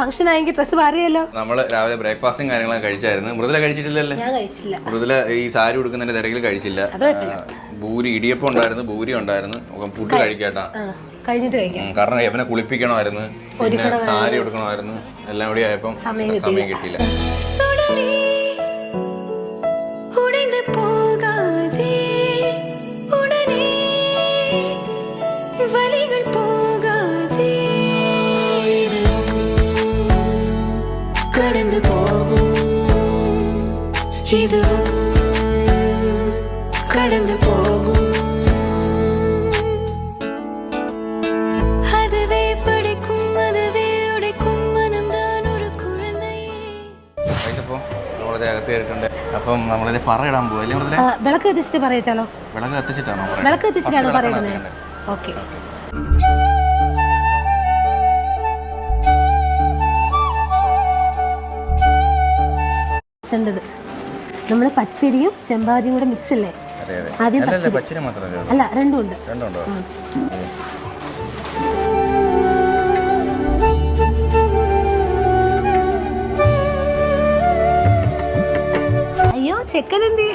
Function ആയെങ്കിൽ dress മാറിയല്ലോ. നമ്മൾ രാവിലെ ബ്രേക്ക്ഫാസ്റ്റും കാര്യങ്ങളും കഴിച്ചായിരുന്നു. മൃദുല കഴിച്ചിട്ടില്ലല്ലേ? ഞാൻ കഴിച്ചില്ല. മൃദുല ഈ സാരി ഉടുക്കുന്നതിന്റെ തിരക്കിൽ കഴിച്ചില്ല. ഭൂരി ഇടിയപ്പം ഉണ്ടായിരുന്നു ഭൂരി ഉണ്ടായിരുന്നു. ഫുഡ് കഴിക്കാട്ടാ. കഴിക്കാം. കാരണം എവനെ കുളിപ്പിക്കണമായിരുന്നു. പിന്നെ സാരി എടുക്കണമായിരുന്നു എല്ലാം കൂടി ആയപ്പം സമയം കിട്ടിയില്ല. പോകാതെ നമ്മളത് അകത്ത് കയറിയിട്ടുണ്ട്. അപ്പം നമ്മളിത് പറയിടാൻ പോകും ആ, വിളക്ക് കത്തിച്ചിട്ട് പറയട്ടാലോ? വിളക്ക് കത്തിച്ചിട്ടാണോ? വിളക്ക് കത്തിച്ചിട്ടാണോ പറയുന്നത്. ഓക്കെ. കണ്ടത് നമ്മൾ പച്ചരിയും ചെമ്പാരിയും കൂടെ മിക്സ് അല്ലേ ആദ്യം പച്ചരി. അല്ല രണ്ടും ഉണ്ട്. അയ്യോ ചെക്കൻ എന്തേ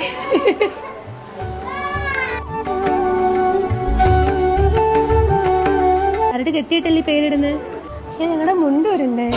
ആരുടെ കെട്ടിയിട്ടല്ലേ പേരിടുന്നത്? ഞങ്ങളുടെ മുണ്ട് വരുന്നേ.